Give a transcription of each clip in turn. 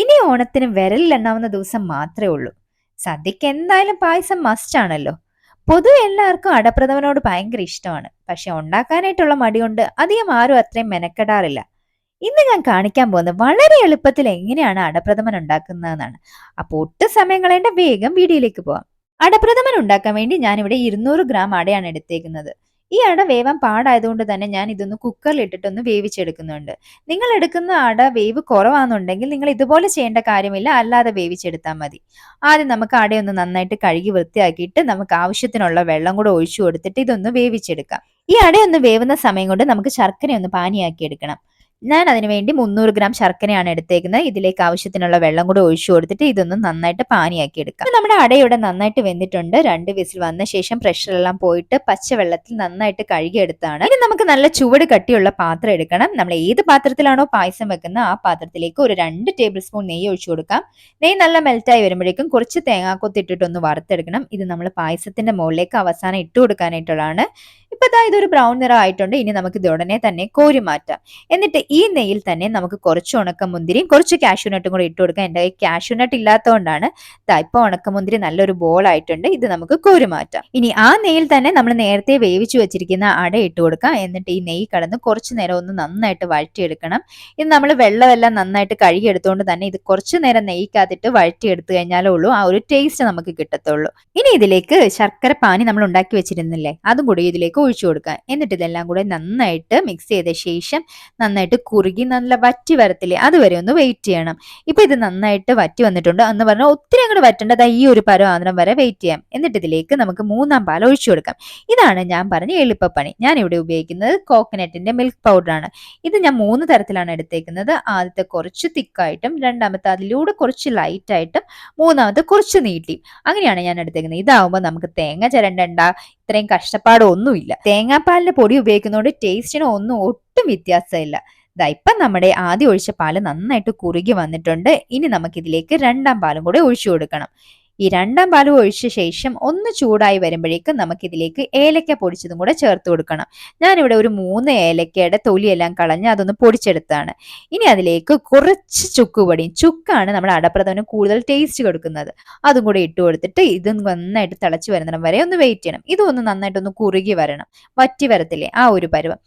ഇനി ഓണത്തിന് വിരലിലെണ്ണാവുന്ന ദിവസം മാത്രമേ ഉള്ളൂ. സദ്യക്ക് എന്തായാലും പായസം മസ്റ്റ് ആണല്ലോ. പൊതുവെ എല്ലാവർക്കും അടപ്രഥമനോട് ഭയങ്കര ഇഷ്ടമാണ്. പക്ഷെ ഉണ്ടാക്കാനായിട്ടുള്ള മടി കൊണ്ട് അധികം ആരും അത്രയും മെനക്കെടാറില്ല. ഇന്ന് ഞാൻ കാണിക്കാൻ പോകുന്നത് വളരെ എളുപ്പത്തിൽ എങ്ങനെയാണ് അടപ്രഥമൻ ഉണ്ടാക്കുന്നതെന്നാണ്. അപ്പോൾ ഒട്ടും സമയം കളയേണ്ട വേഗം വീഡിയോയിലേക്ക് പോവാം. അടപ്രഥമൻ ഉണ്ടാക്കാൻ വേണ്ടി ഞാനിവിടെ ഇരുന്നൂറ് ഗ്രാം അടയാണ് എടുത്തേക്കുന്നത്. ഈ അട വേവാൻ പാടായതുകൊണ്ട് തന്നെ ഞാൻ ഇതൊന്ന് കുക്കറിൽ ഇട്ടിട്ടൊന്ന് വേവിച്ചെടുക്കുന്നുണ്ട്. നിങ്ങൾ എടുക്കുന്ന അട വേവ് കുറവാണെന്നുണ്ടെങ്കിൽ നിങ്ങൾ ഇതുപോലെ ചെയ്യേണ്ട കാര്യമില്ല. അല്ലാതെ വേവിച്ചെടുത്താൽ മതി. ആദ്യം നമുക്ക് അടയൊന്ന് നന്നായിട്ട് കഴുകി വൃത്തിയാക്കിയിട്ട് നമുക്ക് ആവശ്യത്തിനുള്ള വെള്ളം കൂടെ ഒഴിച്ചു കൊടുത്തിട്ട് ഇതൊന്ന് വേവിച്ചെടുക്കാം. ഈ അടയൊന്ന് വേവുന്ന സമയം കൊണ്ട് നമുക്ക് ശർക്കര ഒന്ന് പാനിയാക്കി എടുക്കണം. ഞാൻ അതിന് വേണ്ടി മുന്നൂറ് ഗ്രാം ശർക്കരയാണ് എടുത്തേക്കുന്നത്. ഇതിലേക്ക് ആവശ്യത്തിനുള്ള വെള്ളം കൂടി ഒഴിച്ചു കൊടുത്തിട്ട് ഇതൊന്ന് നന്നായിട്ട് പാനിയാക്കി എടുക്കാം. നമ്മുടെ അട ഇവിടെ നന്നായിട്ട് വെന്തിട്ടുണ്ട്. രണ്ട് വിസിൽ വന്ന ശേഷം പ്രഷർ എല്ലാം പോയിട്ട് പച്ചവെള്ളത്തിൽ നന്നായിട്ട് കഴുകിയെടുത്താണ്. ഇനി നമുക്ക് നല്ല ചുവട് കട്ടിയുള്ള പാത്രം എടുക്കണം. നമ്മൾ ഏത് പാത്രത്തിലാണോ പായസം വെക്കുന്നത് ആ പാത്രത്തിലേക്ക് ഒരു രണ്ട് ടേബിൾ സ്പൂൺ നെയ്യ് ഒഴിച്ചു കൊടുക്കാം. നെയ്യ് നല്ല മെൽറ്റായി വരുമ്പോഴേക്കും കുറച്ച് തേങ്ങാക്കൊത്തിട്ടിട്ടൊന്ന് വറുത്തെടുക്കണം. ഇത് നമ്മൾ പായസത്തിന്റെ മുകളിലേക്ക് അവസാനം ഇട്ട് കൊടുക്കാനായിട്ടുള്ളതാണ്. ഇപ്പൊ ഇതാ ഇതൊരു ബ്രൗൺ നിറം ആയിട്ടുണ്ട്. ഇനി നമുക്ക് ഇത് ഉടനെ തന്നെ കോരി മാറ്റാം. എന്നിട്ട് ഈ നെയ്യിൽ തന്നെ നമുക്ക് കുറച്ച് ഉണക്കമുന്തിരിയും കുറച്ച് കാഷ്യൂനട്ടും കൂടെ ഇട്ട് കൊടുക്കാം. എന്റെ കയ്യിൽ കാഷ്യൂനട്ട് ഇല്ലാത്തതുകൊണ്ടാണ് ഇപ്പൊ ഉണക്കമുന്തിരി നല്ലൊരു ബോൾ ആയിട്ടുണ്ട്. ഇത് നമുക്ക് കോരി മാറ്റാം. ഇനി ആ നെയ്യിൽ തന്നെ നമ്മൾ നേരത്തെ വേവിച്ചു വെച്ചിരിക്കുന്ന അട ഇട്ട് കൊടുക്കാം. എന്നിട്ട് ഈ നെയ്യ് കടന്ന് കുറച്ച് നേരം ഒന്ന് നന്നായിട്ട് വഴറ്റിയെടുക്കണം. ഇത് നമ്മൾ വെള്ളമെല്ലാം നന്നായിട്ട് കഴുകിയെടുത്തുകൊണ്ട് തന്നെ ഇത് കുറച്ച് നേരം നെയ്ക്കകത്തിട്ട് വഴറ്റിയെടുത്തു കഴിഞ്ഞാലേ ഉള്ളൂ. ആ ഒരു ടേസ്റ്റ് നമുക്ക് കിട്ടത്തുള്ളൂ. ഇനി ഇതിലേക്ക് ശർക്കര പാനി നമ്മൾ ഉണ്ടാക്കി വെച്ചിരുന്നില്ലേ? അതും കൂടി ഇതിലേക്ക് ഒഴിച്ചു കൊടുക്കുക. എന്നിട്ട് ഇതെല്ലാം കൂടെ നന്നായിട്ട് മിക്സ് ചെയ്ത ശേഷം നന്നായിട്ട് കുറുകി നല്ല വറ്റി വരത്തില്ലേ അതുവരെ ഒന്ന് വെയിറ്റ് ചെയ്യണം. ഇപ്പൊ ഇത് നന്നായിട്ട് വറ്റി വന്നിട്ടുണ്ട്. എന്ന് പറഞ്ഞാൽ ഒത്തിരി അങ്ങോട്ട് വറ്റേണ്ടത് ഈ ഒരു പരമാന്തരം വരെ വെയിറ്റ് ചെയ്യാം. എന്നിട്ട് ഇതിലേക്ക് നമുക്ക് മൂന്നാം പാൽ ഒഴിച്ചു കൊടുക്കാം. ഇതാണ് ഞാൻ പറഞ്ഞ എളുപ്പപ്പണി. ഞാൻ ഇവിടെ ഉപയോഗിക്കുന്നത് കോക്കനട്ടിന്റെ മിൽക്ക് പൗഡറാണ് ഇത് ഞാൻ മൂന്ന് തരത്തിലാണ് എടുത്തേക്കുന്നത്. ആദ്യത്തെ കുറച്ച് തിക്കായിട്ടും രണ്ടാമത്തെ അതിലൂടെ കുറച്ച് ലൈറ്റ് ആയിട്ടും മൂന്നാമത്തെ കുറച്ച് നീട്ടി അങ്ങനെയാണ് ഞാൻ എടുത്തേക്കുന്നത്. ഇതാവുമ്പോൾ നമുക്ക് തേങ്ങ ചിരണ്ടണ്ട. ഇത്രയും കഷ്ടപ്പാടൊന്നുമില്ല. തേങ്ങാപ്പാലിന്റെ പൊടി ഉപയോഗിക്കുന്നതുകൊണ്ട് ടേസ്റ്റിന് ഒന്നും ഒട്ടും വ്യത്യാസമില്ല. ദാ ഇപ്പം നമ്മുടെ ആദ്യം ഒഴിച്ച പാൽ നന്നായിട്ട് കുറുകി വന്നിട്ടുണ്ട്. ഇനി നമുക്കിതിലേക്ക് രണ്ടാം പാലും കൂടെ ഒഴിച്ചു കൊടുക്കണം. ഈ രണ്ടാം പാലും ഒഴിച്ച ശേഷം ഒന്ന് ചൂടായി വരുമ്പോഴേക്കും നമുക്കിതിലേക്ക് ഏലക്ക പൊടിച്ചതും കൂടെ ചേർത്ത് കൊടുക്കണം. ഞാനിവിടെ ഒരു മൂന്ന് ഏലക്കയുടെ തൊലിയെല്ലാം കളഞ്ഞ് അതൊന്ന് പൊടിച്ചെടുത്താണ് ഇനി അതിലേക്ക് കുറച്ച് ചുക്കുപൊടിയും ചുക്കാണ് നമ്മുടെ അടപ്രഥമന് കൂടുതൽ ടേസ്റ്റ് കൊടുക്കുന്നത്. അതും കൂടെ ഇട്ട് കൊടുത്തിട്ട് ഇത് നന്നായിട്ട് തിളച്ച് വരുന്നിടം വരെ ഒന്ന് വെയിറ്റ് ചെയ്യണം. ഇതൊന്ന് നന്നായിട്ടൊന്ന് കുറുകി വരണം. വറ്റി വരത്തില്ലേ ആ ഒരു പരുവം.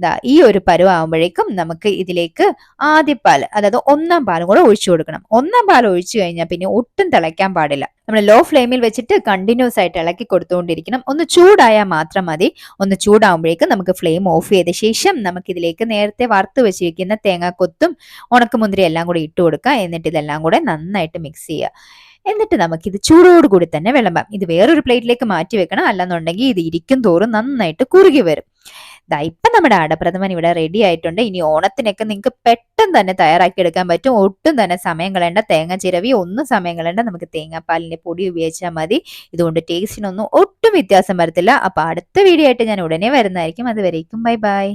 ദാ ഈ ഒരു പരുവാകുമ്പോഴേക്കും നമുക്ക് ഇതിലേക്ക് ആദ്യ പാൽ അതായത് ഒന്നാം പാലും കൂടെ ഒഴിച്ചു കൊടുക്കണം. ഒന്നാം പാൽ ഒഴിച്ചു കഴിഞ്ഞാൽ പിന്നെ ഒട്ടും തിളയ്ക്കാൻ പാടില്ല. നമ്മൾ ലോ ഫ്ലെയിമിൽ വെച്ചിട്ട് കണ്ടിന്യൂസ് ആയിട്ട് ഇളക്കി കൊടുത്തുകൊണ്ടിരിക്കണം. ഒന്ന് ചൂടായാൽ മാത്രം മതി. ഒന്ന് ചൂടാവുമ്പോഴേക്കും നമുക്ക് ഫ്ലെയിം ഓഫ് ചെയ്ത ശേഷം നമുക്ക് ഇതിലേക്ക് നേരത്തെ വറുത്ത് വെച്ചിരിക്കുന്ന തേങ്ങാക്കൊത്തും ഉണക്കമുന്തിരി എല്ലാം കൂടി ഇട്ട് കൊടുക്കുക. എന്നിട്ട് ഇതെല്ലാം കൂടെ നന്നായിട്ട് മിക്സ് ചെയ്യുക. എന്നിട്ട് നമുക്ക് നമുക്കിത് ചൂടോടുകൂടി തന്നെ വിളമ്പാം. ഇത് വേറൊരു പ്ലേറ്റിലേക്ക് മാറ്റി വെക്കണം. അല്ലെന്നുണ്ടെങ്കിൽ ഇത് ഇരിക്കും തോറും നന്നായിട്ട് കുറുകി വരും. ദാ ഇപ്പം നമ്മുടെ അടപ്രഥമൻ ഇവിടെ റെഡി ആയിട്ടുണ്ട്. ഇനി ഓണത്തിനൊക്കെ നിങ്ങൾക്ക് പെട്ടെന്ന് തന്നെ തയ്യാറാക്കി എടുക്കാൻ പറ്റും. ഒട്ടും തന്നെ സമയം കളയേണ്ട. തേങ്ങ ചിരവി ഒന്നും സമയം കളയേണ്ട. നമുക്ക് തേങ്ങാപ്പാലിന്റെ പൊടി ഉപയോഗിച്ചാൽ മതി. ഇതുകൊണ്ട് ടേസ്റ്റിനൊന്നും ഒട്ടും വ്യത്യാസം വരത്തില്ല. അപ്പൊ അടുത്ത വീഡിയോ ആയിട്ട് ഞാൻ ഉടനെ വരുന്നതായിരിക്കും. അതുവരേക്കും ബൈ ബൈ.